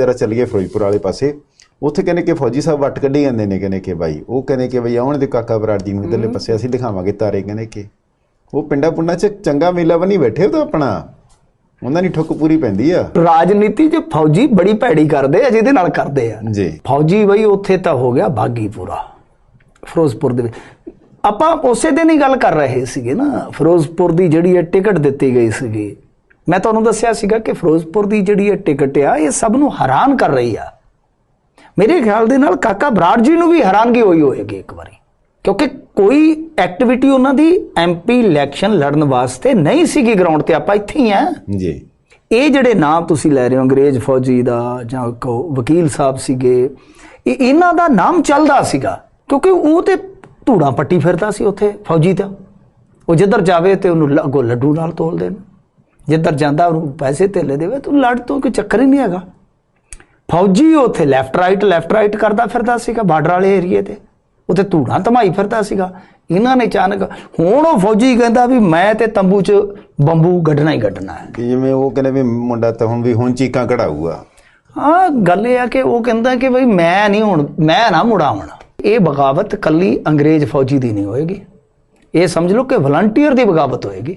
ਜਰਾ ਚੱਲੀਏ ਫਿਰੋਜ਼ਪੁਰ ਵਾਲੇ ਪਾਸੇ। ਉੱਥੇ ਕਹਿੰਦੇ ਕਿ ਫੌਜੀ ਸਾਹਿਬ ਵੱਟ ਕੱਢੀ ਜਾਂਦੇ ਨੇ ਕਹਿੰਦੇ ਕਿ ਬਾਈ ਉਹ ਕਹਿੰਦੇ ਕਿ ਬਈ ਆਉਣ ਦੇ ਕਾਕਾ ਬਰਾੜ ਜੀ ਨੂੰ ਇਧਰਲੇ ਪਾਸੇ ਅਸੀਂ ਦਿਖਾਵਾਂਗੇ ਤਾਰੇ ਕਹਿੰਦੇ ਕਿ ਉਹ ਪਿੰਡਾਂ ਪੁੰਡਾਂ 'ਚ ਚੰਗਾ ਮੇਲਾ ਬਣੀ ਬੈਠੇ ਤਾਂ ਆਪਣਾ। ਉਹਨਾਂ ਦੀ ਠੁੱਕ ਪੂਰੀ ਪੈਂਦੀ ਆ। ਰਾਜਨੀਤੀ 'ਚ ਫੌਜੀ ਬੜੀ ਭੈੜੀ ਕਰਦੇ ਆ ਜਿਹਦੇ ਨਾਲ ਕਰਦੇ ਆ। ਜੀ। ਫੌਜੀ ਬਈ ਉੱਥੇ ਤਾਂ ਹੋ ਗਿਆ ਬਾਗੀ ਪੂਰਾ ਫਿਰੋਜ਼ਪੁਰ ਦੇ ਵਿੱਚ। ਆਪਾਂ ਉਸੇ ਦਿਨ ਹੀ ਗੱਲ ਕਰ ਰਹੇ ਸੀਗੇ ਨਾ ਫਿਰੋਜ਼ਪੁਰ ਦੀ ਜਿਹੜੀ ਹੈ ਟਿਕਟ ਦਿੱਤੀ ਗਈ ਸੀਗੀ ਮੈਂ ਤੁਹਾਨੂੰ ਦੱਸਿਆ ਸੀਗਾ ਕਿ ਫਿਰੋਜ਼ਪੁਰ ਦੀ ਜਿਹੜੀ ਇਹ ਟਿਕਟ ਆ ਇਹ ਸਭ ਨੂੰ ਹੈਰਾਨ ਕਰ ਰਹੀ ਆ। ਮੇਰੇ ਖਿਆਲ ਦੇ ਨਾਲ ਕਾਕਾ ਬਰਾੜ ਜੀ ਨੂੰ ਵੀ ਹੈਰਾਨਗੀ ਹੋਈ ਹੋਏਗੀ ਇੱਕ ਵਾਰੀ ਕਿਉਂਕਿ ਕੋਈ ਐਕਟੀਵਿਟੀ ਉਹਨਾਂ ਦੀ ਐਮਪੀ ਇਲੈਕਸ਼ਨ ਲੜਨ ਵਾਸਤੇ ਨਹੀਂ ਸੀਗੀ ਗਰਾਊਂਡ ਤੇ ਆਪਾਂ ਇੱਥੇ ਹੀ ਆ। ਜੀ। ਇਹ ਜਿਹੜੇ ਨਾਮ ਤੁਸੀਂ ਲੈ ਰਹੇ ਹੋ ਅੰਗਰੇਜ਼ ਫੌਜੀ ਦਾ ਜਾਂ ਕੋ ਵਕੀਲ ਸਾਹਿਬ ਸੀਗੇ ਇਹ ਇਹਨਾਂ ਦਾ ਨਾਮ ਚੱਲਦਾ ਸੀਗਾ ਕਿਉਂਕਿ ਉਹ ਤੇ ਧੂੜਾ ਪੱਟੀ ਫਿਰਦਾ ਸੀ ਉੱਥੇ ਫੌਜੀ ਤਾਂ ਉਹ ਜਿੱਧਰ ਜਾਵੇ ਤੇ ਉਹਨੂੰ ਲ- ਅੱਗੋਂ ਲੱਡੂ ਨਾਲ ਤੋਲ ਦੇਣ। ਜਿੱਧਰ ਜਾਂਦਾ ਉਹਨੂੰ ਪੈਸੇ ਧੇਲੇ ਦੇਵੇ ਤੂੰ ਲੜ ਤੋਂ ਕੋਈ ਚੱਕਰ ਹੀ ਨਹੀਂ ਹੈਗਾ। ਫੌਜੀ ਉੱਥੇ ਲੈਫਟ ਰਾਈਟ ਲੈਫਟ ਰਾਈਟ ਕਰਦਾ ਫਿਰਦਾ ਸੀਗਾ ਬਾਰਡਰ ਵਾਲੇ ਏਰੀਏ ਤੇ। ਉੱਥੇ ਧੂੜਾ ਧਮਾਈ ਫਿਰਦਾ ਸੀਗਾ। ਇਹਨਾਂ ਨੇ ਅਚਾਨਕ ਹੁਣ ਉਹ ਫੌਜੀ ਕਹਿੰਦਾ ਵੀ ਮੈਂ ਤੇ ਤੰਬੂ 'ਚ ਬੰਬੂ ਗੱਡਣਾ ਹੀ ਗੱਡਣਾ ਹੈ। ਜਿਵੇਂ ਉਹ ਕਹਿੰਦੇ ਵੀ ਮੁੰਡਾ ਤਾਂ ਹੁਣ ਵੀ ਹੁਣ ਚੀਕਾਂ ਕਢਾਊਗਾ। ਹਾਂ ਗੱਲ ਇਹ ਆ ਕਿ ਉਹ ਕਹਿੰਦਾ ਕਿ ਬਈ ਮੈਂ ਨਹੀਂ ਹੁਣ ਮੈਂ ਨਾ ਮੁੜਾ ਹੁਣ। ਇਹ ਬਗਾਵਤ ਕੱਲੀ ਅੰਗਰੇਜ਼ ਫੌਜੀ ਦੀ ਨਹੀਂ ਹੋਏਗੀ। ਇਹ ਸਮਝ ਲਓ ਕਿ ਵਲੰਟੀਅਰ ਦੀ ਬਗਾਵਤ ਹੋਏਗੀ।